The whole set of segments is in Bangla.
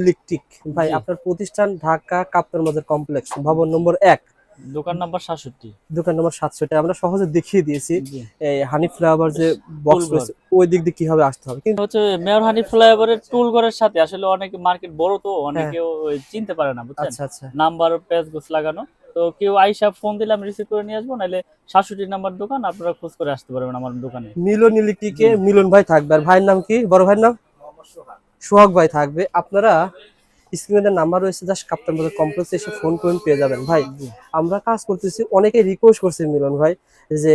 ইলেকট্রিক। ভাই আপনার প্রতিষ্ঠান ঢাকা কাপ্তার মাজার কমপ্লেক্স ভবন নম্বর এক। দোকান নাম্বার সাতষট্টি। দোকান নম্বর সাতশোটা আমরা সহজে দেখিয়ে দিয়েছি। এই হানি ফ্লাওয়ার যে বক্স রয়েছে ওই দিক দিয়ে কীভাবে আসতে হবে? কিন্তু হচ্ছে মেয়র হানি ফ্লাইওভারের টুল ঘরের সাথে আসলে অনেক মার্কেট বড় তো অনেকে চিনতে পারে না বুঝছেন? নাম্বার পেজ গোছ লাগানো। তো কেউ আইসা ফোন দিলে আমি রিসিভ করে নিয়ে আসব নাহলে সাতষট্টি নাম্বার দোকান আপনারা খোঁজ করে আসতে পারবেন আমার দোকানে। মিলন ইলেকট্রিকে মিলন ভাই থাকবে। আর ভাইয়ের নাম কি? বড় ভাইয়ের নাম? সোহাগ ভাই থাকবে। আপনারা স্ক্রিনে নাম্বার রয়েছে জাস্ট কাপ্তান বাজার কমপ্লেক্সে এসে ফোন করুন পেয়ে যাবেন। ভাই আমরা কাজ করতেছি অনেকে রিকোয়েস্ট করছে মিলন ভাই যে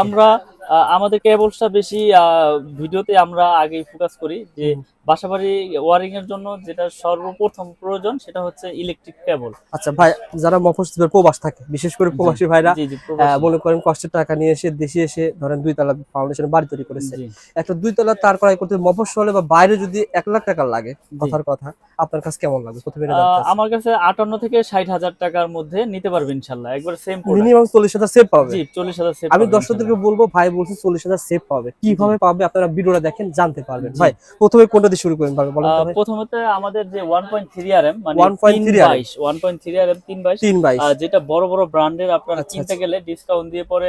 আমরা আমাদের কেবলসটা বেশি ভিডিওতে আমরা আগে ফোকাস করি যে বাসাবাড়ি ওয়ারিং এর জন্য যেটা সর্বপ্রথম প্রয়োজন সেটা হচ্ছে ইলেকট্রিক কেবল আচ্ছা ভাই যারা মফস্বলের প্রবাস থাকে বিশেষ করে প্রবাসী ভাইরা। মনে করেন কষ্টের টাকা নিয়ে এসে দেশে এসে ধরেন দুই তলা ফাউন্ডেশন বাড়ি তৈরি করেছে। একটা দুই তলা তার করাই করতে মফস্বলে বা বাইরে যদি এক লাখ টাকা লাগে কথার কথা আপনার কাছে কেমন লাগবে? প্রথমে আমার কাছে আটান্ন থেকে ষাট হাজার টাকার মধ্যে নিতে পারবে ইনশাল্লাহ একবার সেম মিনিমাম চল্লিশ হাজার সেভ পাবে। জি চল্লিশ হাজার সেভ আমি দর্শকদেরকে বলব ভাই বলছে চল্লিশ হাজার সেভ পাবে। কীভাবে পাবে আপনারা ভিডিওটা দেখেন জানতে পারবেন। ভাই প্রথমে কোনটা দিয়ে শুরু করেন ভাবে বলেন প্রথমত আমাদের যে one point three R M মানে 1.3 RM one point three R M তিন বাইশ। তিন বাইশ। যেটা বড় বড় ব্র্যান্ডের আপনারা আচ্ছা, কিনতে আচ্ছা। গেলে ডিসকাউন্ট দিয়ে পরে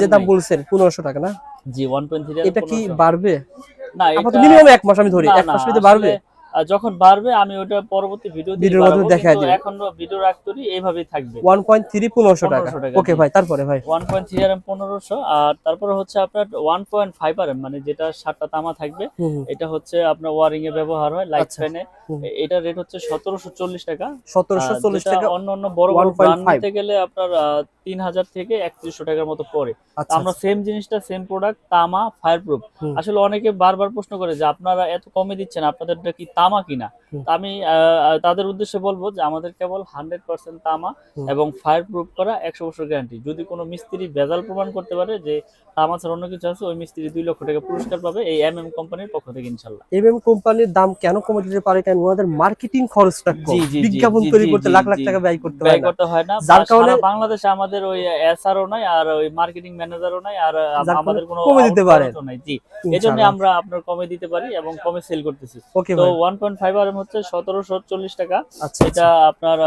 যে দাম বলছেন পনেরোশো টাকা না? জি ওয়ান এটা কি বাড়বে? না মিনিমাম এক মাস আমি ধরি। এক মাস বাড়বে? যখন বাড়বে আমি ওটা পরবর্তী ভিডিও ভিডিওর মাধ্যমে দেখায় দিবেন। এখন ভিডিও রাখতে এইভাবেই থাকবে। ওয়ান পয়েন্ট থ্রি পনেরোশো টাকা। 1500 টাকা, ওকে ভাই তারপরে ভাই। ওয়ান পয়েন্ট থ্রি আর তারপরে হচ্ছে আপনার one point five R M মানে যেটা সাতটা তামা থাকবে। এটা হচ্ছে আপনার ওয়ারিং এ ব্যবহার হয় লাইট আচ্ছা। ফ্যানে এটা রেট হচ্ছে সতেরোশো চল্লিশ টাকা। সতেরোশো আর চল্লিশ যেটা টাকা অন্য অন্য বড় বড় 1.5 ব্র্যান্ড নিতে গেলে আপনার তিন হাজার থেকে একত্রিশশো টাকার মতো পড়ে। আচ্ছা আমরা সেম জিনিসটা সেম প্রোডাক্ট তামা ফায়ার প্রুফ আসলে অনেকে বারবার প্রশ্ন করে যে আপনারা এত কমে দিচ্ছেন আপনাদেরটা কি তামা কিনা। আমি তাদের উদ্দেশ্যে বলব যে আমাদের কেবল হান্ড্রেড পার্সেন্ট তামা এবং ফায়ার প্রুফ করা একশো বছর গ্যারান্টি যদি কোনো মিস্ত্রি ভেজাল প্রমাণ করতে পারে যে তামা ছাড়া অন্য কিছু আছে ওই মিস্ত্রি দুই লক্ষ টাকা পুরস্কার পাবে এই এম এম কোম্পানির পক্ষ থেকে ইনশাল্লাহ এমএম কোম্পানির দাম কেন কমে দিতে পারে? কারণ ওনাদের মার্কেটিং খরচটা কম। জি, জি, বিজ্ঞাপন তৈরি করতে লাখ লাখ টাকা ব্যয় করতে ব্যয় করতে হয় না। যার কারণে- বাংলাদেশে আমাদের ওই এসআরও নাই আর ওই মার্কেটিং ম্যানেজারও নাই আর আমাদের কোনো কমে দিতে নাই। জি এই জন্য আমরা আপনার কমে দিতে পারি এবং কমে সেল করতেছি। তো ওয়ান পয়েন্ট ফাইভ আর হচ্ছে সতেরোশো চল্লিশ টাকা। আচ্ছা এটা আপনার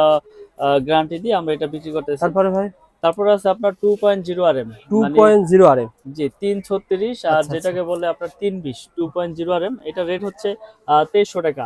গ্যারান্টি দিয়ে আমরা এটা বিক্রি করতেছি। তারপরে ভাই? তারপরে আছে আপনার two point zero R M two point zero R M জি তিন ছত্রিশ আর আচ্ছা, যেটাকে বলে আপনার তিন বিশ two point zero R M এটা রেট হচ্ছে তেইশশো টাকা।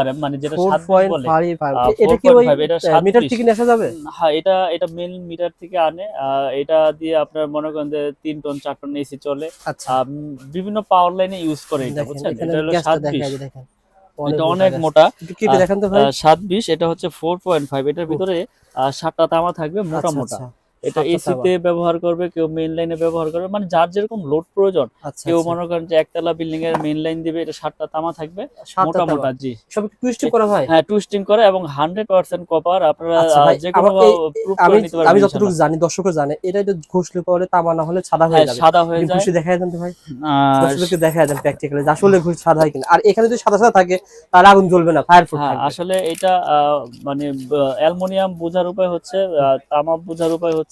আর মানে যেটা এটা কি ওই মিটার থেকে নিয়ে যাবে? হ্যাঁ এটা এটা মেন মিটার থেকে আনে। এটা দিয়ে আপনার মনে করেন যে টন টন এসি চলে। আচ্ছা। বিভিন্ন পাওয়ার লাইনে ইউজ করে এটা বুঝছেন? হলো অনেক মোটা তো ভাই। সাত বিশ এটা হচ্ছে ফোর পয়েন্ট ফাইভ এটার ভিতরে সাতটা তামা থাকবে মোটা আচ্ছা, মোটা। আচ্ছা, এটা এসিতে ব্যবহার করবে কেউ মেইন লাইনে ব্যবহার করবে। মানে যার যেরকম লোড প্রয়োজন আচ্ছা কেউ আচ্ছা। মনে করেন যে একতলা বিল্ডিং এর মেইন লাইন দিবে এটা সাতটা তামা থাকবে। মোটা মোটা জি। সব টুইস্টিং করা হয়? হ্যাঁ টুইস্টিং করে এবং হান্ড্রেড পার্সেন্ট কপার আপনারা আচ্ছা যে কোনো প্রুফ আমি করে নিতে আমি যতটুকু জানি দর্শকও জানে এটা একটু ঘষলে পরে তামা না হলে সাদা হয়ে হ্যাঁ যাবে। সাদা হয়ে যায়। ঘষে দেখায় দেন তো ভাই। দর্শককে দেখায় দেন প্র্যাকটিক্যালি আসলে ঘুষ সাদা হয় কিনা। আর এখানে যদি সাদা সাদা থাকে তার আগুন জ্বলবে না ফায়ার প্রুফ হ্যাঁ আসলে এটা আহ, মানে অ্যালুমিনিয়াম বোঝার উপায় হচ্ছে তামা বোঝার উপায় হচ্ছে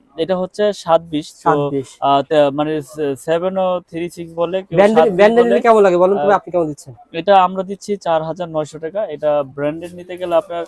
এটা হচ্ছে সাত বিশ মানে সেভেন ও থ্রি সিক্স বলে কেউ ব্যান্ডেড 7 ব্যান্ডেড বলে। কেমন লাগে বলুন আপনি কেমন দিচ্ছেন? এটা আমরা দিচ্ছি চার হাজার নয়শো টাকা। এটা ব্র্যান্ডেড নিতে গেলে আপনার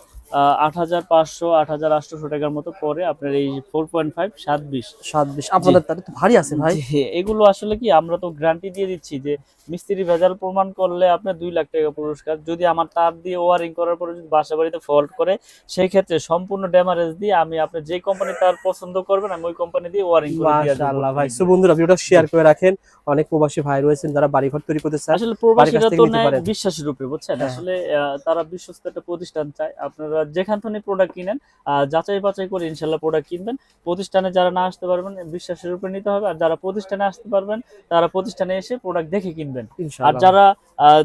আট হাজার পাঁচশো আট হাজার আটশোশো টাকার মতো পরে আপনার এই ফোর পয়েন্ট ফাইভ সাত বিশ। সাত বিশ। আপনাদের তাহলে তো ভারী আছে ভাই। এগুলো আসলে কি আমরা তো গ্যারান্টি দিয়ে দিচ্ছি যে মিস্ত্রি ভেজাল প্রমাণ করলে আপনার দুই লাখ টাকা পুরস্কার। যদি আমার তার দিয়ে ওয়ারিং করার পরে যদি বাসা বাড়িতে ফল্ট করে সেই ক্ষেত্রে সম্পূর্ণ ড্যামারেজ দিয়ে আমি আপনি যে কোম্পানি তার পছন্দ করবেন আমি ওই কোম্পানি দিয়ে ওয়ারিং করে দিয়ে দেব। মাশাআল্লাহ ভাই। সো বন্ধুরা ভিডিওটা শেয়ার করে রাখেন। অনেক প্রবাসী ভাই রয়েছেন যারা বাড়ি ঘর তৈরি করতে চান আসলে প্রবাসীরা তো নিতে নেয় রূপে বুঝছেন? হ্যাঁ। আসলে তারা বিশ্বস্ত একটা প্রতিষ্ঠান চায়। আপনারা যেখান থেকে প্রোডাক্ট কিনেন যাচাই বাছাই করে প্রোডাক্ট কিনবেন। প্রতিষ্ঠানে যারা না আসতে পারবেন বিশ্বাসের রূপে নিতে হবে। আর যারা প্রতিষ্ঠানে আসতে পারবেন তারা প্রতিষ্ঠানে এসে প্রোডাক্ট দেখে কিনবেন। আর যারা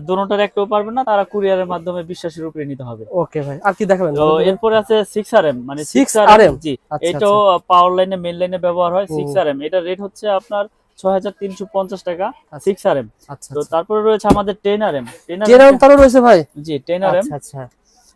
দোনোটার একটাও পারবেন না তারা কুরিয়ারের মাধ্যমে বিশ্বাসের উপরে নিতে হবে। ওকে ভাই আর কি দেখাবেন? তো এরপরে আছে সিক্স আর এম মানে 6 সিক্স আর জি। আচ্ছা, এটাও পাওয়ার লাইনে মেন লাইনে ব্যবহার হয়। সিক্স আর এম এটা রেট হচ্ছে আপনার ছয় হাজার তিনশো পঞ্চাশ টাকা আচ্ছা। সিক্স আর এম আচ্ছা তো তারপরে রয়েছে আমাদের ten R M ten R M তারও রয়েছে ভাই? জি টেন আর এম আচ্ছা।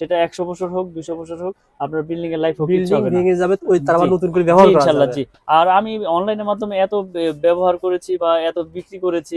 সেটা একশো বছর হোক দুশো বছর হোক আপনার বিল্ডিং এর লাইফ হোক ভেঙে যাবে ওই তার নতুন করে ব্যবহার জি আর আমি অনলাইনের মাধ্যমে এত ব্যবহার করেছি বা এত বিক্রি করেছি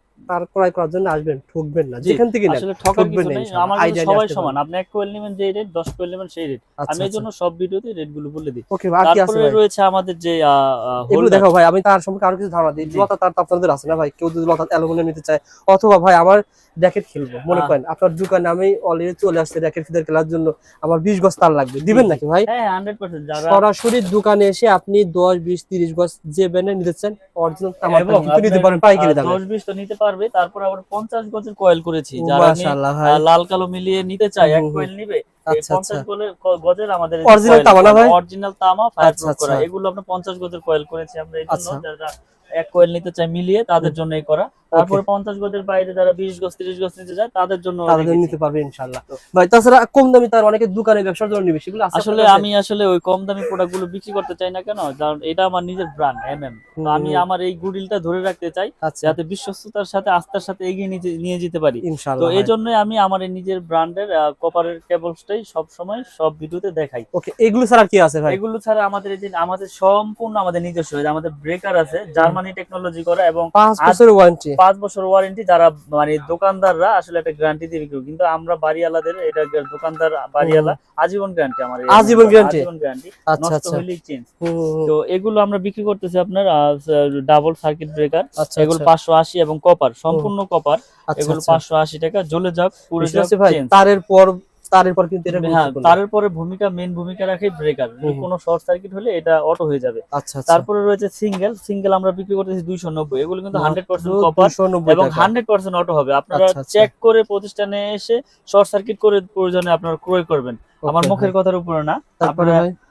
তার ক্রয় করার জন্য আসবেন ঠকবেন না যেখান থেকে আসলে ঠকবেন না আমার সবাই সমান। আপনি এক কোয়েল নেবেন যে রেট দশ কোয়েল নেবেন সেই রেট আচ্ছা আমি এই জন্য সব ভিডিওতে রেটগুলো বলে দিই। ওকে ভাই আর কি আছে তারপরে রয়েছে আমাদের যে এগুলো দেখো ভাই আমি তার সম্পর্কে আরও কিছু ধারণা দিই। লতা তার আপনাদের আছে না ভাই? কেউ যদি লতা অ্যালুমিনিয়াম নিতে চায় অথবা ভাই আমার র্যাকেট খেলব মনে করেন আপনার দোকানে আমি অলরেডি চলে আসছে র্যাকেট ফিদার খেলার জন্য আমার বিশ গজ তার লাগবে। দিবেন নাকি ভাই? হ্যাঁ হান্ড্রেড পার্সেন্ট যারা সরাসরি দোকানে এসে আপনি দশ বিশ তিরিশ গজ যে ব্যান্ডে নিতে চান অরিজিনাল এবং নিতে পারেন পাইকারি দামে দশ বিশ তো নিতে পারবে তারপর আবার পঞ্চাশ গজের কয়েল করেছি যারা লাল কালো মিলিয়ে নিতে চাই এক। কয়েল নিবে আচ্ছা আচ্ছা গজের আমাদের? অরিজিনাল তামা ফায়ার আচ্ছা, করা। এগুলো আপনার পঞ্চাশ গজের কয়েল করেছি আমরা এক কয়েল নিতে চাই মিলিয়ে তাদের জন্য এই করা তারপরে পঞ্চাশ গজের বাইরে যারা বিশ গজ তিরিশ গজ নিতে চায় তাদের জন্য তাদের নিতে পারবে ইনশাআল্লাহ। ভাই তাছাড়া কম দামি তার অনেকে দোকানে ব্যবসার জন্য নিবে সেগুলো আসলে আমি আসলে ওই কম দামি প্রোডাক্টগুলো বিক্রি করতে চাই না কেন? কারণ এটা আমার নিজের ব্র্যান্ড এমএম হুম, তো আমি আমার এই গুডিলটা ধরে রাখতে চাই আচ্ছা। যাতে বিশ্বস্ততার সাথে আস্থার সাথে এগিয়ে নিয়ে যেতে পারি। তো এই জন্যই আমি আমার এই নিজের ব্র্যান্ডের কপারের কেবলসটাই সব সময় সব ভিডিওতে দেখাই। ওকে এগুলো ছাড়া কি আছে ভাই? এগুলো ছাড়া আমাদের এই যে আমাদের সম্পূর্ণ আমাদের নিজস্ব আমাদের ব্রেকার আছে জার্মানি টেকনোলজি করা এবং পাঁচ বছরের ওয়ারেন্টি পাঁচ বছর ওয়ারেন্টি যারা মানে দোকানদাররা আসলে একটা গ্যারান্টি দিয়ে বিক্রি কিন্তু আমরা বাড়িওয়ালাদের এটা দোকানদার বাড়িওয়ালা আজীবন গ্যারান্টি আমার আজীবন guarantee? আজীবন গ্যারান্টি আচ্ছা আচ্ছা। চেঞ্জ। তো এগুলো আমরা বিক্রি করতেছি আপনার ডাবল সার্কিট ব্রেকার আচ্ছা এগুলো আচ্ছা, পাঁচশো আশি এবং কপার সম্পূর্ণ কপার আচ্ছা, এগুলো আচ্ছা। পাঁচশো আশি টাকা জ্বলে যাক পুরো চেঞ্জ তারের পর তারের পর কিন্তু এটা হ্যাঁ তারের পরে ভূমিকা মেন ভূমিকা রাখে ব্রেকার। কোনো শর্ট সার্কিট হলে এটা অটো হয়ে যাবে। আচ্ছা আচ্ছা। তারপরে রয়েছে সিঙ্গেল সিঙ্গেল আমরা বিক্রি করতেছি দুইশো নব্বই। এগুলো কিন্তু হান্ড্রেড পার্সেন্ট মাত্র কপার 290 এবং টাকা। হান্ড্রেড পার্সেন্ট অটো হবে। আপনারা আচ্ছা, আচ্ছা। চেক করে প্রতিষ্ঠানে এসে শর্ট সার্কিট করে প্রয়োজনে আপনারা ক্রয় করবেন। আমার মুখের কথার উপরে না। তারপরে আপনারা-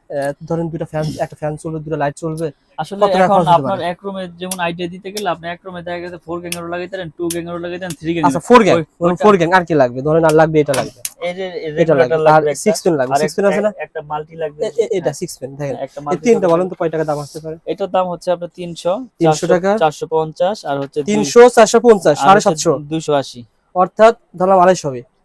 ধরেন দুটো ফ্যান একটা ফ্যান চলবে দুটো লাইট চলবে আসলে এখন আপনার? এক রুমে যেমন আইডিয়া দিতে গেলে আপনি এক রুমে দেখা গেছে ফোর গ্যাং এরও লাগাইতে পারেন টু গ্যাং এরও লাগাইতে পারেন থ্রি গ্যাং আচ্ছা ফোর গ্যাং ওই- ওইটা- ফোর গ্যাং আর কি লাগবে? ধরেন আর লাগবে এটা লাগবে। এই যে এটা লাগবে আর লাগবে। পেন পেন আছে না? একটা- মাল্টি লাগবে এটা সিক্স পেন দেখেন। হ্যাঁ, একটা এই তিনটা বলেন তো কয় টাকা দাম আসতে পারে? এটার দাম হচ্ছে আপনার তিনশো 300 টাকা? চারশো পঞ্চাশ আর হচ্ছে তিনশো চারশো পঞ্চাশ সাড়ে সাতশো। দুইশো আশি। অর্থাৎ ধরলাম আড়াইশো হবে।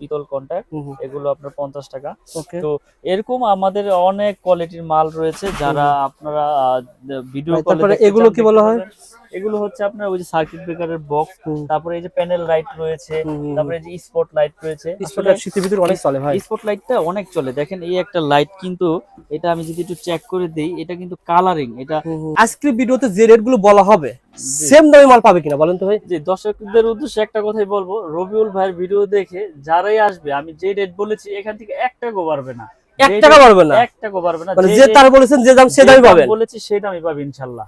পিতল কন্ট্যাক্ট এগুলো আপনার পঞ্চাশ টাকা। তো এরকম আমাদের অনেক কোয়ালিটির মাল রয়েছে যারা আপনারা ভিডিও এগুলো কি বলা হয়? এগুলো হচ্ছে আপনার ওই যে সার্কিট ব্রেকারের বক্স তারপরে এই যে প্যানেল লাইট রয়েছে তারপরে যে স্পট লাইট রয়েছে। স্পট লাইট শীতের ভিতরে অনেক চলে ভাই। স্পট লাইটটা অনেক চলে। দেখেন এই একটা লাইট কিন্তু এটা আমি যদি একটু চেক করে দেই এটা কিন্তু কালারিং এটা আজকের ভিডিওতে যে রেটগুলো বলা হবে সেম দামে মাল পাবে কিনা বলেন তো ভাই? যে দর্শকদের উদ্দেশ্যে একটা কথাই বলব রবিউল ভাইয়ের ভিডিও দেখে যারাই আসবে আমি যে রেট বলেছি এখান থেকে এক টাকাও পারবে না। এক টাকা পারবে না। এক টাকাও পারবে না। মানে যে তার বলেছেন যে দাম সে দামই পাবেন। বলেছি সেই দামই পাবে ইনশাল্লাহ।